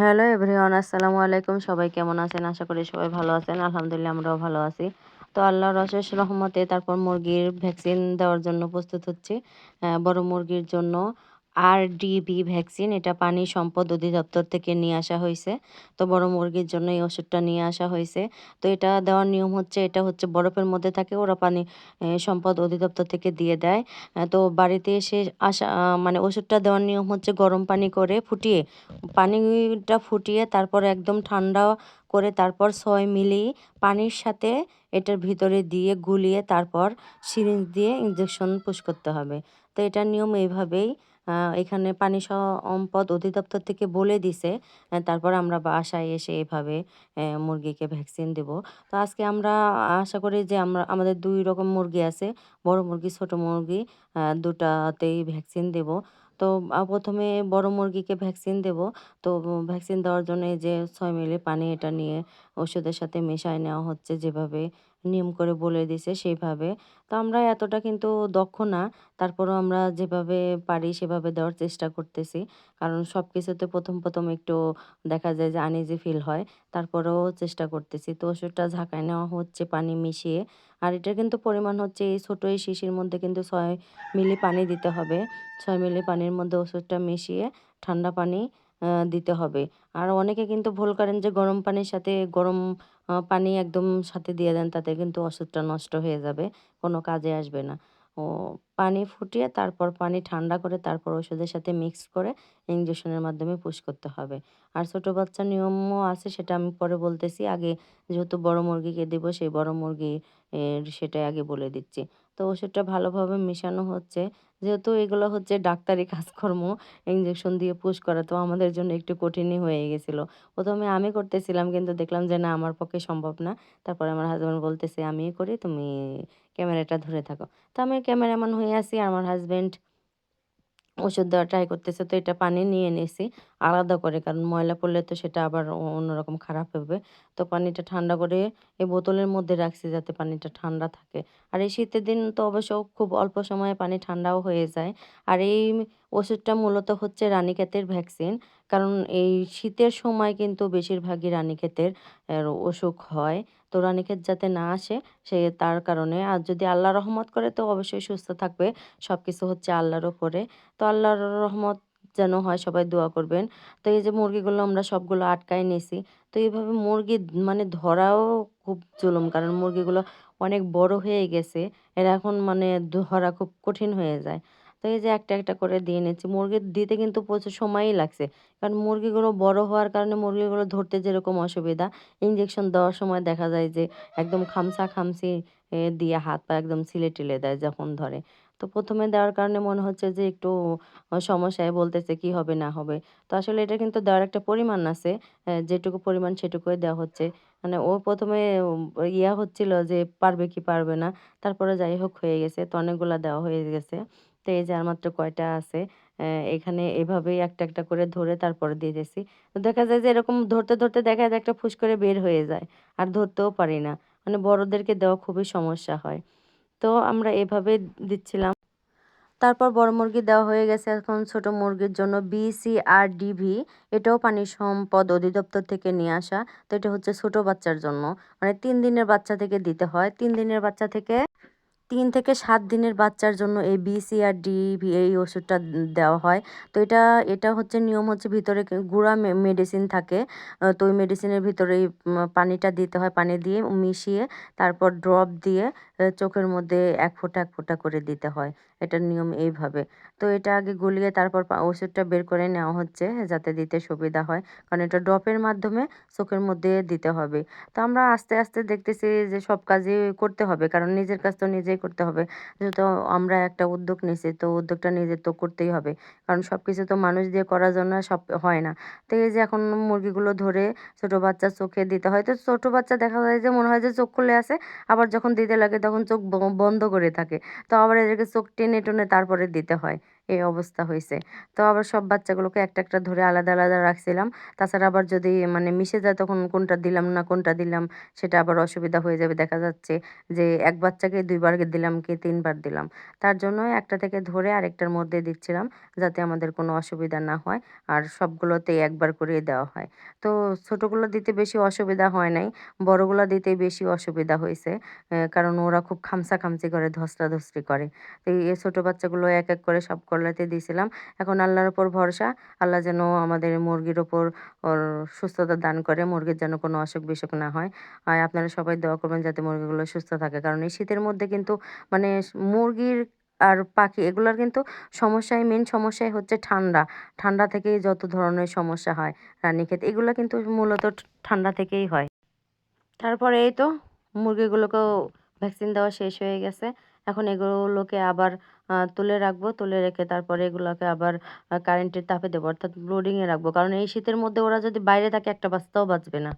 Hello everyone, আসসালামু আলাইকুম। সবাই কেমন আছেন? আশা করি সবাই ভালো আছেন। আলহামদুলিল্লাহ আমরাও ভালো আছি। তো আল্লাহর অশেষ রহমতে তারপর মুরগির ভ্যাকসিন দেওয়ার জন্য প্রস্তুত হচ্ছে। বড় মুরগির জন্য আর ডিবি ভ্যাকসিন এটা পানি সম্পদ অধিদপ্তর থেকে নিয়ে আসা হয়েছে। তো বড় মুরগির জন্য এই ওষুধটা নিয়ে আসা হয়েছে। তো এটা দেওয়ার নিয়ম হচ্ছে, এটা হচ্ছে বরফের মধ্যে থাকে, ওরা পানি সম্পদ অধিদপ্তর থেকে দিয়ে দেয়। তো বাড়িতে এসে আসা মানে ওষুধটা দেওয়ার নিয়ম হচ্ছে গরম পানি করে ফুটিয়ে, পানিটা ফুটিয়ে তারপর একদম ঠান্ডা করে তারপর ছয় মিলি পানির সাথে এটার ভিতরে দিয়ে গুলিয়ে তারপর সিরিঞ্জ দিয়ে ইঞ্জেকশন পুশ করতে হবে। তো এটার নিয়ম এইভাবেই এখানে পানি সম্পদ অধিদপ্তর থেকে বলে দিছে তারপর আমরা বাসায় এসে এভাবে মুরগিকে ভ্যাকসিন দেব। তো আজকে আমরা আশা করি যে আমরা, আমাদের দুই রকম মুরগি আছে, বড় মুরগি, ছোট মুরগি দুটাতেই ভ্যাকসিন দেব। তো প্রথমে বড় মুরগিকে ভ্যাকসিন দেব। তো ভ্যাকসিন দেওয়ার জন্য এই যে ছয় মিলি পানি এটা নিয়ে ওষুধের সাথে মেশায় নেওয়া হচ্ছে যেভাবে নিয়ম করে বলে দিছে সেইভাবে। তো আমরা এতটা কিন্তু দক্ষ না, তারপরও আমরা যেভাবে পারি সেভাবে দেওয়ার চেষ্টা করতেছি। কারণ সব কিছুতে প্রথম প্রথম একটু দেখা যায় যে আনইজি ফিল হয়, তারপরেও চেষ্টা করতেছি। তো ওষুধটা ঝাঁকায় নেওয়া হচ্ছে পানি মিশিয়ে। আর এটার কিন্তু পরিমাণ হচ্ছে এই ছোটো এই শিশির মধ্যে কিন্তু ছয় মিলি পানি দিতে হবে। ছয় মিলি পানির মধ্যে ওষুধটা মিশিয়ে ঠান্ডা পানি দিতে হবে। আর অনেকে কিন্তু ভুল করেন যে গরম পানির সাথে, গরম পানি একদম সাথে দিয়ে দেন, তাতে কিন্তু ওষুধটা নষ্ট হয়ে যাবে, কোনো কাজে আসবে না। ও, পানি ফুটিয়ে তারপর পানি ঠান্ডা করে তারপর ওষুধের সাথে মিক্স করে ইঞ্জেকশনের মাধ্যমে পুশ করতে হবে। আর ছোটো বাচ্চার নিয়মও আছে, সেটা আমি পরে বলতেছি। আগে যেহেতু বড় মুরগিকে দেবো, সেই বড় মুরগি সেটাই আগে বলে দিচ্ছি। তো ওষুধটা ভালোভাবে মেশানো হচ্ছে। যেহেতু এগুলো হচ্ছে ডাক্তারি কাজকর্ম ইঞ্জেকশন দিয়ে পুশ করা, তো আমাদের জন্য একটু কঠিনই হয়ে গেছিল। প্রথমে আমি করতেছিলাম, কিন্তু দেখলাম যে না, আমার পক্ষে সম্ভব না। তারপরে আমার হাজব্যান্ড বলতেছে আমি করি, তুমি ক্যামেরাটা ধরে থাকো। তো আমি ক্যামেরাম্যান হয়ে আসি, আমার হাজব্যান্ড ওষুধ দেওয়া ট্রাই করতেছে, তো এটা পানি নিয়ে নিয়েছি আলাদা করে, কারণ ময়লা পড়লে তো সেটা আবার অন্যরকম খারাপ হবে। তো পানিটা ঠান্ডা করে এই বোতলের মধ্যে রাখছি যাতে পানিটা ঠান্ডা থাকে। আর এই শীতের দিন তো অবশ্য খুব অল্প সময়ে পানি ঠান্ডাও হয়ে যায়। আর এই ওষুধটা মূলত হচ্ছে রানীক্ষেতের ভ্যাকসিন কারণ এই শীতের সময় কিন্তু বেশিরভাগই রানীক্ষেতের অসুখ হয়। তো রানীক্ষেত যাতে না আসে, সে তার কারণে, আর যদি আল্লাহ রহমত করে তো অবশ্যই সুস্থ থাকবে। সব কিছু হচ্ছে আল্লাহর ওপরে তো আল্লাহর রহমত যেন হয়, সবাই দোয়া করবেন। তো এই যে মুরগিগুলো আমরা সবগুলো আটকায় নিয়েছি, তো এইভাবে মুরগি মানে ধরাও খুব জুলুম, কারণ মুরগিগুলো অনেক বড় হয়ে গেছে। এরা এখন মানে ধরা খুব কঠিন হয়ে যায়। তো এই যে একটা একটা করে দিয়ে নিচ্ছি মুরগি দিতে কিন্তু প্রচুর সময়ই লাগছে। কারণ মুরগিগুলো বড় হওয়ার কারণে মুরগিগুলো ধরতে যেরকম অসুবিধা ইঞ্জেকশন দেওয়ার সময় দেখা যায় যে একদম খামসা খামসি দিয়ে হাত পা একদম ছিলে টিলে দেয় যখন ধরে। তো প্রথমে দেওয়ার কারণে মনে হচ্ছে যে একটু সমস্যায় বলতেছে কি হবে না হবে। তো আসলে এটা কিন্তু দেওয়ার একটা পরিমাণ আছে যেটুকু পরিমাণ সেটুকুই দেওয়া হচ্ছে। মানে ও প্রথমে ইয়া হচ্ছিল যে পারবে কি পারবে না, তারপরে যাই হোক হয়ে গেছে। তো অনেকগুলো দেওয়া হয়ে গেছে। তো এই যে আর মাত্র কয়টা আছে এখানে এভাবেই একটা একটা করে ধরে তারপরে দিয়ে দিয়েছি। তো দেখা যায় যে এরকম ধরতে ধরতে দেখা যায় একটা ফুস করে বের হয়ে যায়, আর ধরতেও পারি না। মানে বড়দেরকে দেওয়া খুবই সমস্যা হয়। তো আমরা এভাবে দিচ্ছিলাম। তারপর বড় মুরগি দেওয়া হয়ে গেছে এখন ছোট মুরগির জন্য বিসিআরডিভি এটাও পানি সম্পদ অধিদপ্তর থেকে নিয়ে আসা। তো এটা হচ্ছে ছোট বাচ্চার জন্য। মানে তিন দিনের বাচ্চা থেকে দিতে হয়। তিন দিনের বাচ্চা থেকে তিন থেকে সাত দিনের বাচ্চার জন্য এই বিসিআর ডি এই ওষুধটা দেওয়া হয়। তো এটা এটা হচ্ছে নিয়ম হচ্ছে ভিতরে গুঁড়া মেডিসিন থাকে। তো ওই মেডিসিনের ভিতরে পানিটা দিতে হয়, পানি দিয়ে মিশিয়ে তারপর ড্রপ দিয়ে চোখের মধ্যে এক ফোঁটা এক ফোঁটা করে দিতে হয়। এটার নিয়ম এইভাবে। তো এটা আগে গুলিয়ে তারপর ওষুধটা বের করে নেওয়া হচ্ছে, যাতে দিতে সুবিধা হয়। কারণ এটা ড্রপের মাধ্যমে চোখের মধ্যে দিতে হবে। তো আমরা আস্তে আস্তে দেখতেছি যে সব কাজই করতে হবে। কারণ নিজের কাজ তো নিজেই করতে হবে। যেহেতু আমরা একটা উদ্যোগ নিয়েছি, তো উদ্যোগটা নিজের তো করতেই হবে। কারণ সব কিছু তো মানুষ দিয়ে করার জন্য সব হয় না। তো এই যে এখন মুরগিগুলো ধরে ছোটো বাচ্চার চোখে দিতে হয়, তো ছোটো বাচ্চা দেখা যায় যে মনে হয় যে চোখ খুলে আসে আবার যখন দিতে লাগে তখন চোখ বন্ধ করে থাকে তো আবার এদেরকে চোখ টেনে টেনে তারপরে দিতে হয়। এই অবস্থা হয়েছে। তো আবার সব বাচ্চাগুলোকে একটা একটা ধরে আলাদা আলাদা রাখছিলাম। তাছাড়া আবার যদি মানে মিশে যায় তখন কোনটা দিলাম না, কোনটা দিলাম, সেটা আবার অসুবিধা হয়ে যাবে। দেখা যাচ্ছে যে এক বাচ্চাকে দুইবার দিলাম কি তিনবার দিলাম। তার জন্য একটা থেকে ধরে আরেকটার মধ্যে দিচ্ছিলাম যাতে আমাদের কোনো অসুবিধা না হয় আর সবগুলোতেই একবার করে দেওয়া হয়। তো ছোটোগুলো দিতে বেশি অসুবিধা হয় নাই, বড়গুলো দিতে বেশি অসুবিধা হয়েছে কারণ ওরা খুব খামসা খামসি করে ধস্তাধস্তি করে। তো এই ছোটো বাচ্চাগুলো এক এক করে সব কলাতে দিয়েছিলাম। এখন আল্লাহর ওপর ভরসা, আল্লাহ যেন আমাদের মুরগির ওপর সুস্থতা দান করে, মুরগির যেন কোনো অসুখ বিসুখ না হয়। আর আপনারা সবাই দোয়া করবেন যাতে মুরগিগুলো সুস্থ থাকে। কারণ এই শীতের মধ্যে কিন্তু মানে মুরগির আর পাখি এগুলোর কিন্তু সমস্যায় মেন সমস্যাই হচ্ছে ঠান্ডা। ঠান্ডা থেকেই যত ধরনের সমস্যা হয় রানীক্ষেত এগুলো কিন্তু মূলত ঠান্ডা থেকেই হয়। তারপরে এই তো, মুরগিগুলোকেও ভ্যাকসিন দেওয়া শেষ হয়ে গেছে। এখন এগুলোকে আবার তুলে রাখব, তুলে রেখে তারপরে এগুলোকে আবার কারেন্টের তাপে দেবো, অর্থাৎ ব্লোডিংয়ে রাখব। কারণ এই শীতের মধ্যে ওরা যদি বাইরে থাকে একটা বাচ্চাও বাঁচবে না।